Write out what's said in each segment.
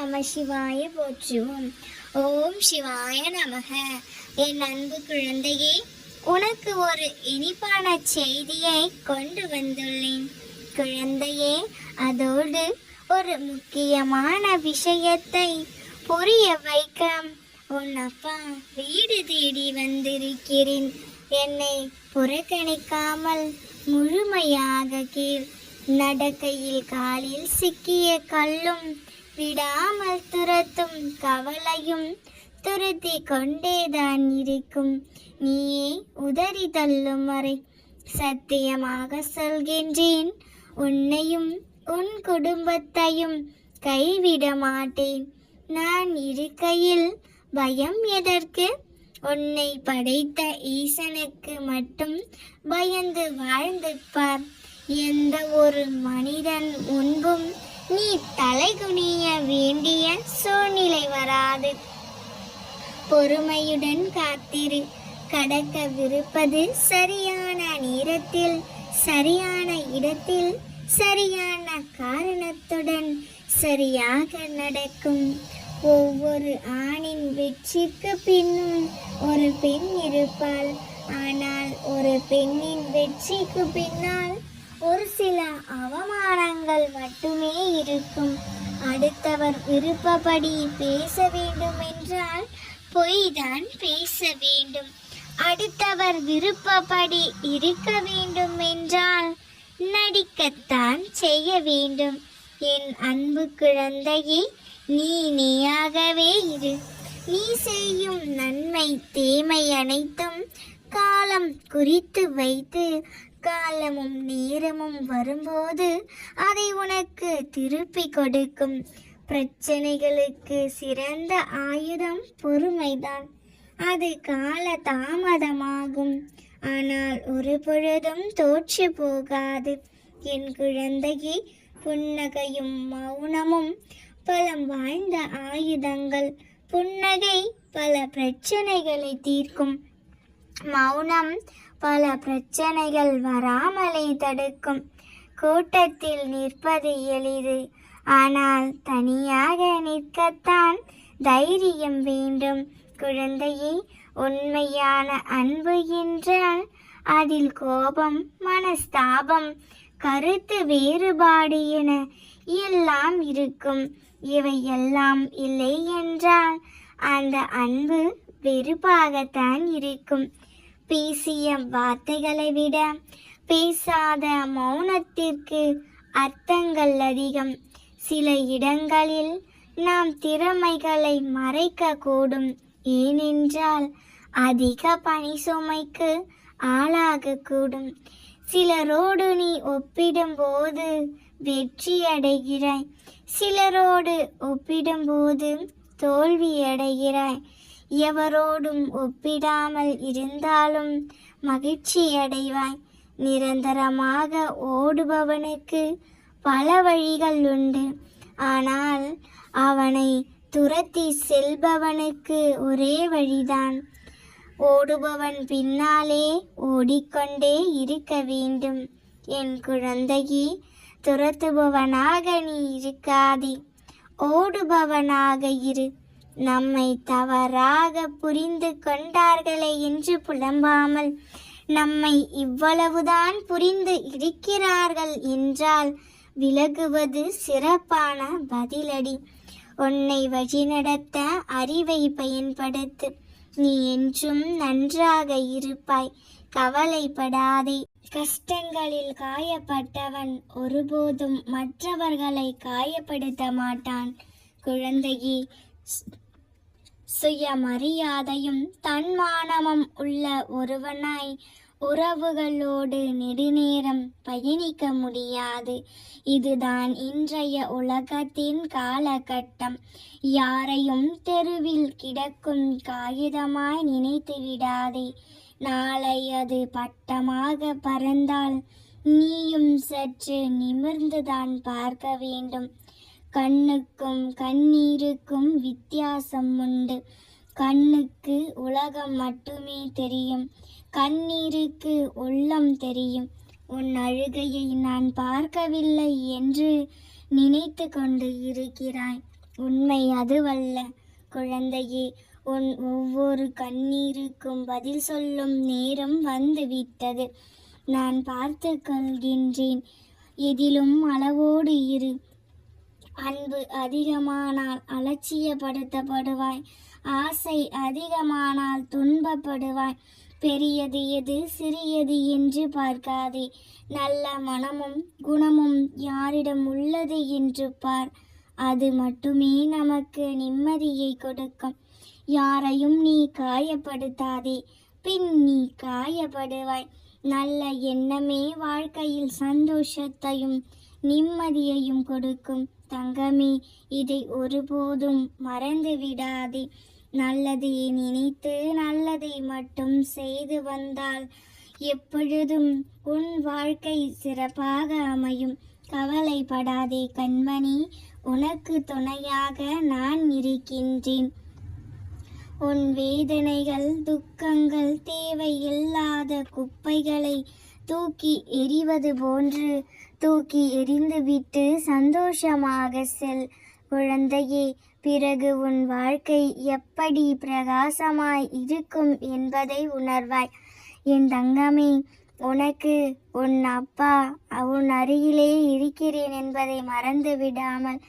நம சிவாய போற்றுவோம். ஓம் சிவாய நமக. என் அன்பு குழந்தையே உனக்கு ஒரு இனிப்பான செய்தியை கொண்டு வந்துள்ளேன். குழந்தையே அதோடு ஒரு முக்கியமான விஷயத்தை புரிய வைக்க உன் அப்பா வீடு தேடி வந்திருக்கிறேன். என்னை புறக்கணிக்காமல் முழுமையாக கீழ் நடக்கையில் காலில் சிக்கிய கல்லும் விடாமல் துரத்தும் கவலையும் துரத்தி கொண்டேதான் இருக்கும். நீயே உதறி தள்ளும் வரை சத்தியமாக சொல்கின்றேன். உன்னையும் உன் குடும்பத்தையும் கைவிட மாட்டேன். நான் இருக்கையில் பயம் எதற்கு? உன்னை படைத்த ஈசனுக்கு மட்டும் பயந்து வாழ்ந்துப்பார். எந்த ஒரு மனிதன் முன்பும் நீ தலை குனிய வேண்டிய சூழ்நிலை வராது. பொறுமையுடன் காத்திரு. கடக்கவிருப்பது சரியான நேரத்தில் சரியான இடத்தில் சரியான காரணத்துடன் சரியாக நடக்கும். ஒவ்வொரு ஆணின் வெற்றிக்கு பின்னும் ஒரு பெண் இருப்பாள். ஆனால் ஒரு பெண்ணின் வெற்றிக்கு பின்னால் ஒரு சில அவமானங்கள் மட்டுமே இருக்கும். அடுத்தவர் விருப்பப்படி பேச வேண்டும் என்றால் பொய்தான் பேச வேண்டும். அடுத்தவர் விருப்பப்படி இருக்க வேண்டும் என்றால் நடிக்கத்தான் செய்ய வேண்டும். என் அன்பு குழந்தையே நீ நீயாகவே இரு. நீ செய்யும் நன்மை தீமை அனைத்தும் காலம் குறித்து வைத்து காலமும் நேரமும் வரும்போது அதை உனக்கு திருப்பி கொடுக்கும். பிரச்சனைகளுக்கு சிறந்த ஆயுதம் பொறுமைதான். அது கால தாமதமாகும் ஆனால் ஒரு பொழுதும் தோற்று போகாது. என் குழந்தையே புன்னகையும் மௌனமும் பலம் வாய்ந்த ஆயுதங்கள். புன்னகை பல பிரச்சனைகளை தீர்க்கும். மௌனம் பல பிரச்சனைகள் வராமலே தடுக்கும். கூட்டத்தில் நிற்பது எளிது. ஆனால் தனியாக நிற்கத்தான் தைரியம் வேண்டும். குழந்தையை உண்மையான அன்பு என்றால் அதில் கோபம் மனஸ்தாபம் கருத்து வேறுபாடு என எல்லாம் இருக்கும். இவை எல்லாம் இல்லை என்றால் அந்த அன்பு வெறுப்பாகத்தான் இருக்கும். பேசிய வார்த்தைகளை விட பேசாத மௌனத்திற்கு அர்த்தங்கள் அதிகம். சில இடங்களில் நாம் திறமைகளை மறைக்க கூடும் ஏனென்றால் அதிக பணி சுமைக்கு ஆளாகக்கூடும். சிலரோடு நீ ஒப்பிடும்போது வெற்றி அடைகிறாய் சிலரோடு ஒப்பிடும்போது தோல்வி அடைகிறாய் எவரோடும் ஒப்பிடாமல் இருந்தாலும் மகிழ்ச்சி அடைவாய். நிரந்தரமாக ஓடுபவனுக்கு பல வழிகள் உண்டு. ஆனால் அவனை துரத்தி செல்பவனுக்கு ஒரே வழிதான். ஓடுபவன் பின்னாலே ஓடிக்கொண்டே இருக்க வேண்டும். என் குழந்தையே துரத்துபவனாக நீ இருக்காதே. ஓடுபவனாக இரு. நம்மை தவறாக புரிந்து கொண்டார்களே என்று புலம்பாமல் நம்மை இவ்வளவுதான் புரிந்து இருக்கிறார்கள் என்றால் விலகுவது சிறப்பான பதிலடி. உன்னை வழிநடத்த அறிவை பயன்படுத்து. நீ என்றும் நன்றாக இருப்பாய். கவலைப்படாதே. கஷ்டங்களில் காயப்பட்டவன் ஒருபோதும் மற்றவர்களை காயப்படுத்த மாட்டான். குழந்தையே சுயமரியாதையும் தன்மானமும் உள்ள ஒருவனாய் உறவுகளோடு நெடுநேரம் பயணிக்க முடியாது. இதுதான் இன்றைய உலகத்தின் காலகட்டம். யாரையும் தெருவில் கிடக்கும் காகிதமாய் நினைத்து விடாதே. நாளை அது பட்டமாக பறந்தால் நீயும் சற்று நிமிர்ந்துதான் பார்க்க வேண்டும். கண்ணுக்கும் கண்ணீருக்கும் வித்தியாசம் உண்டு. கண்ணுக்கு உலகம் மட்டுமே தெரியும். கண்ணீருக்கு உள்ளம் தெரியும். உன் அழுகையை நான் பார்க்கவில்லை என்று நினைத்து கொண்டு இருக்கிறாய். உண்மை அதுவல்ல. குழந்தையே உன் ஒவ்வொரு கண்ணீருக்கும் பதில் சொல்லும் நேரம் வந்துவிட்டது. நான் பார்த்து கொள்கின்றேன். எதிலும் அளவோடு இரு. அன்பு அதிகமானால் அலட்சியப்படுத்தப்படுவாய். ஆசை அதிகமானால் துன்பப்படுவாய். பெரியது எது சிறியது என்று பார்க்காதே. நல்ல மனமும் குணமும் யாரிடம் உள்ளது என்று பார். அது மட்டுமே நமக்கு நிம்மதியை கொடுக்கும். யாரையும் நீ காயப்படுத்தாதே. பின் நீ காயப்படுவாய். நல்ல எண்ணமே வாழ்க்கையில் சந்தோஷத்தையும் நிம்மதியையும் கொடுக்கும். தங்கமே இதை ஒருபோதும் மறந்து விடாதே நல்லதை நினைத்து நல்லதை மட்டும் செய்து வந்தால் எப்பொழுதும் உன் வாழ்க்கை சிறப்பாக அமையும். கவலைப்படாதே கண்மணி உனக்கு துணையாக நான் இருக்கின்றேன். உன் வேதனைகள் துக்கங்கள் தேவையில்லாத குப்பைகளை தூக்கி எறிவது போன்று தூக்கி எரிந்துவிட்டு சந்தோஷமாக செல். குழந்தையே பிறகு உன் வாழ்க்கை எப்படி பிரகாசமாய் இருக்கும் என்பதை உணர்வாய். என் தங்கமே உனக்கு உன் அப்பா உன் அருகிலே இருக்கிறேன் என்பதை மறந்து விடாமல்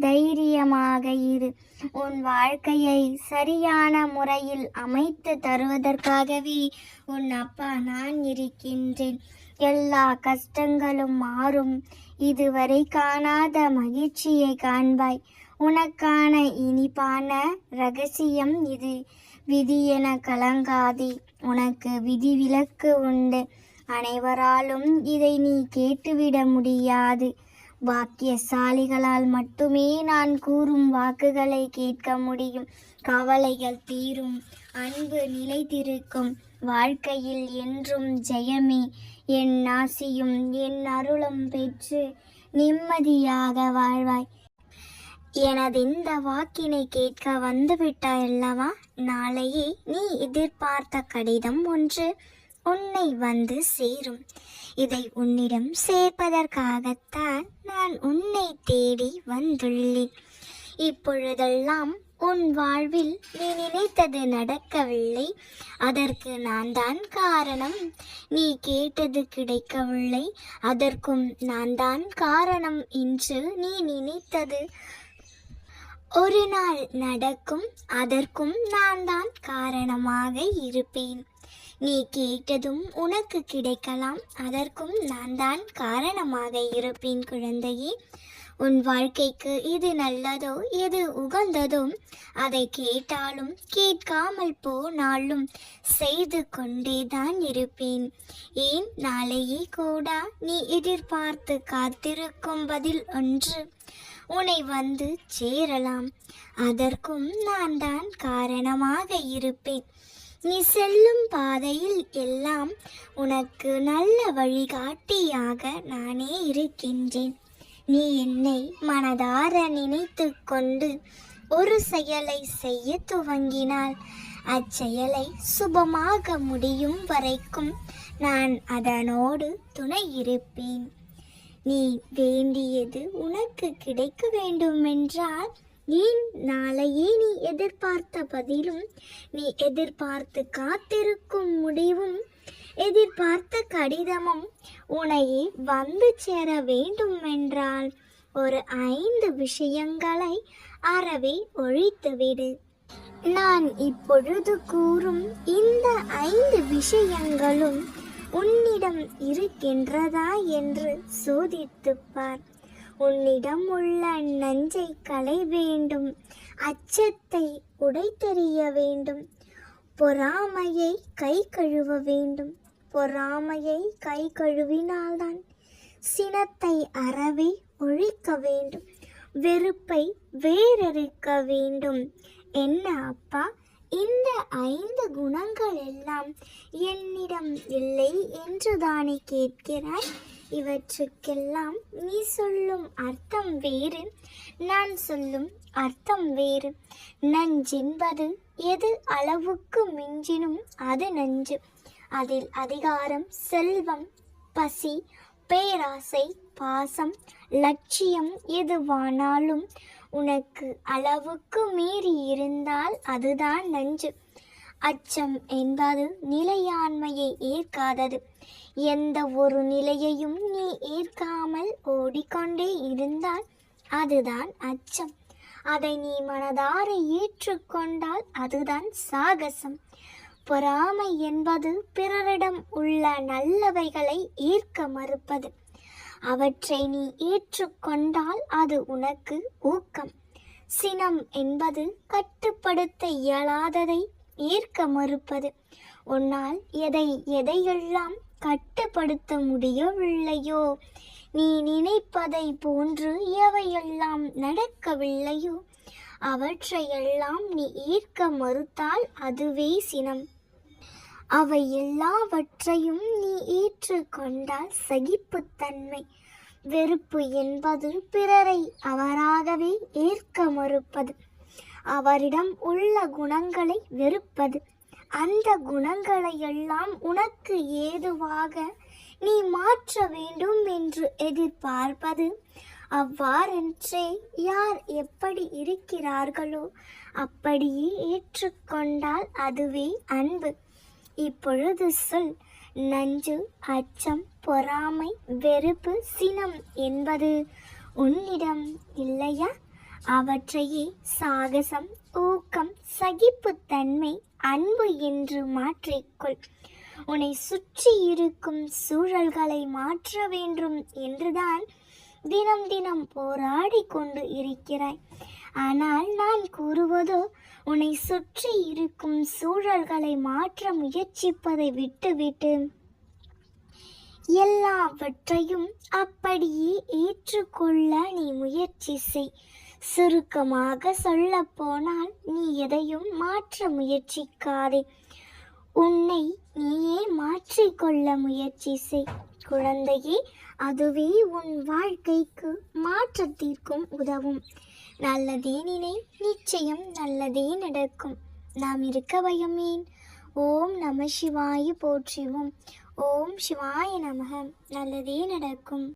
தைரியமாக இரு. உன் வாழ்க்கையை சரியான முறையில் அமைத்து தருவதற்காகவே உன் அப்பா நான் இருக்கின்றேன். எல்லா கஷ்டங்களும் மாறும். இதுவரை காணாத மகிழ்ச்சியை காண்பாய். உனக்கான இனிப்பான ரகசியம் இது. விதி என கலங்காதே. உனக்கு விதிவிலக்கு உண்டு. அனைவராலும் இதை நீ கேட்டுவிட முடியாது. பாக்கியசாலிகளால் மட்டுமே நான் கூறும் வாக்குகளை கேட்க முடியும். கவலைகள் தீரும். அன்பு நிலைத்திருக்கும். வாழ்க்கையில் என்றும் ஜெயமே. என் ஆசியும் என் அருளும் பெற்று நிம்மதியாக வாழ்வாய். எனது இந்த வாக்கினை கேட்க வந்துவிட்டாய் அல்லவா நாளையே நீ எதிர்பார்த்த கடிதம் ஒன்று உன்னை வந்து சேரும். இதை உன்னிடம் சேர்ப்பதற்காகத்தான் நான் உன்னை தேடி வந்துள்ளேன். இப்பொழுதெல்லாம் உன் வாழ்வில் நீ நினைத்தது நடக்கவில்லை. அதற்கு நான் தான் காரணம். நீ கேட்டது கிடைக்கவில்லை. அதற்கும் நான் தான் காரணம் என்று நீ நினைத்தது. ஒரு நாள் நடக்கும் அதற்கும் நான் தான் காரணமாக இருப்பேன். நீ கேட்டதும் உனக்கு கிடைக்கலாம். அதற்கும் நான் தான் காரணமாக இருப்பேன் குழந்தையே. உன் வாழ்க்கைக்கு எது நல்லதோ எது உகந்ததோ அதை கேட்டாலும் கேட்காமல் போனாலும் செய்து கொண்டே தான் இருப்பேன். ஏன்? நாளையே கூட நீ எதிர்பார்த்து காத்திருக்கும் பதில் ஒன்று உன்னை வந்து சேரலாம். அதற்கும் நான் தான் காரணமாக இருப்பேன். நீ செல்லும் பாதையில் எல்லாம் உனக்கு நல்ல வழிகாட்டியாக நானே இருக்கின்றேன். நீ என்னை மனதார நினைத்து கொண்டு ஒரு செயலை செய்ய துவங்கினால் அச்செயலை சுபமாக முடியும் வரைக்கும் நான் அதனோடு துணை இருப்பேன். நீ வேண்டியது உனக்கு கிடைக்க வேண்டுமென்றால் ஏன் நாளையே நீ எதிர்பார்த்த பதிலும் நீ எதிர்பார்த்து காத்திருக்கும் முடிவும் எதிர்பார்த்த கடிதமும் உனையே வந்து சேர வேண்டும் என்றால் ஒரு ஐந்து விஷயங்களை அறவே ஒழித்துவிடு நான் இப்பொழுது கூறும் இந்த ஐந்து விஷயங்களும் உன்னிடம் இருக்கின்றதா என்று சோதித்துப்பார் உன்னிடம் உள்ள நஞ்சை களை வேண்டும் அச்சத்தை உடைத்தெறிய வேண்டும் பொறாமையை கை கழுவ வேண்டும். பொறாமையை கை கழுவினால்தான் சினத்தை அறவே ஒழிக்க வேண்டும் வெறுப்பை வேறறுக்க வேண்டும். என்ன அப்பா இந்த ஐந்து குணங்கள் எல்லாம் என்னிடம் இல்லை என்றுதானே கேட்கிறாய்? இவற்றுக்கெல்லாம் நீ சொல்லும் அர்த்தம் வேறு நான் சொல்லும் அர்த்தம் வேறு. நஞ்சென்பது எது அளவுக்கு மிஞ்சினும் அது நஞ்சு. அதில் அதிகாரம் செல்வம் பசி பேராசை பாசம் லட்சியம் எதுவானாலும் உனக்கு அளவுக்கு மீறி இருந்தால் அதுதான் நஞ்சு. அச்சம் என்பது நிலையாண்மையை ஏற்காதது. எந்த ஒரு நிலையையும் நீ ஏற்காமல் ஓடிக்கொண்டே இருந்தால் அதுதான் அச்சம். அதை நீ மனதார ஏற்றுக்கொண்டால் அதுதான் சாகசம். பொறாமை என்பது பிறரிடம் உள்ள நல்லவைகளை ஏற்க மறுப்பது. அவற்றை நீ ஏற்றுக்கொண்டால் அது உனக்கு ஊக்கம். சினம் என்பது கட்டுப்படுத்த இயலாததை ஏற்க மறுப்பது. உன்னால் எதை எதையெல்லாம் கட்டுப்படுத்த முடியவில்லையோ நீ நினைப்பதை போன்று எவையெல்லாம் நடக்கவில்லையோ அவற்றையெல்லாம் நீ ஏற்க மறுத்தால் அதுவே சினம். அவை எல்லாவற்றையும் நீ ஏற்றுக்கொண்டால் சகிப்புத்தன்மை. வெறுப்பு என்பது பிறரை அவராகவே ஏற்க மறுப்பது. அவரிடம் உள்ள குணங்களை வெறுப்பது. அந்த குணங்களை எல்லாம் உனக்கு ஏதுவாக நீ மாற்ற வேண்டும் என்று எதிர்பார்ப்பது. அவ்வாறென்றே யார் எப்படி இருக்கிறார்களோ அப்படியே ஏற்றுக்கொண்டால் அதுவே அன்பு. இப்பொழுது சொல். நஞ்சு அச்சம் பொறாமை வெறுப்பு சினம் என்பது உன்னிடம் இல்லையா? அவற்றையே சாகசம் ஊக்கம் சகிப்புத்தன்மை அன்பு என்று மாற்றிக்கொள். உன்னை சுற்றி இருக்கும் சூழல்களை மாற்ற வேண்டும் என்றுதான் தினம் தினம் போராடி கொண்டு இருக்கிறாய். ஆனால் நான் கூறுவதோ உன்னை சுற்றி இருக்கும் சூழல்களை மாற்ற முயற்சிப்பதை விட்டுவிட்டு எல்லாவற்றையும் அப்படியே ஏற்றுக்கொள்ள நீ முயற்சி செய். சுருக்கமாக சொல்ல போனால் நீ எதையும் மாற்ற முயற்சிக்காதே. உன்னை நீயே மாற்றிக்கொள்ள முயற்சி செய். குழந்தையே அதுவே உன் வாழ்க்கைக்கு மாற்றத்திற்கும் உதவும். நல்லதே நினை நிச்சயம் நல்லதே நடக்கும். நாம் இருக்க பயமேன் ஓம் நம சிவாய போற்றிவோம். ஓம் சிவாய நமக. நல்லதே நடக்கும்.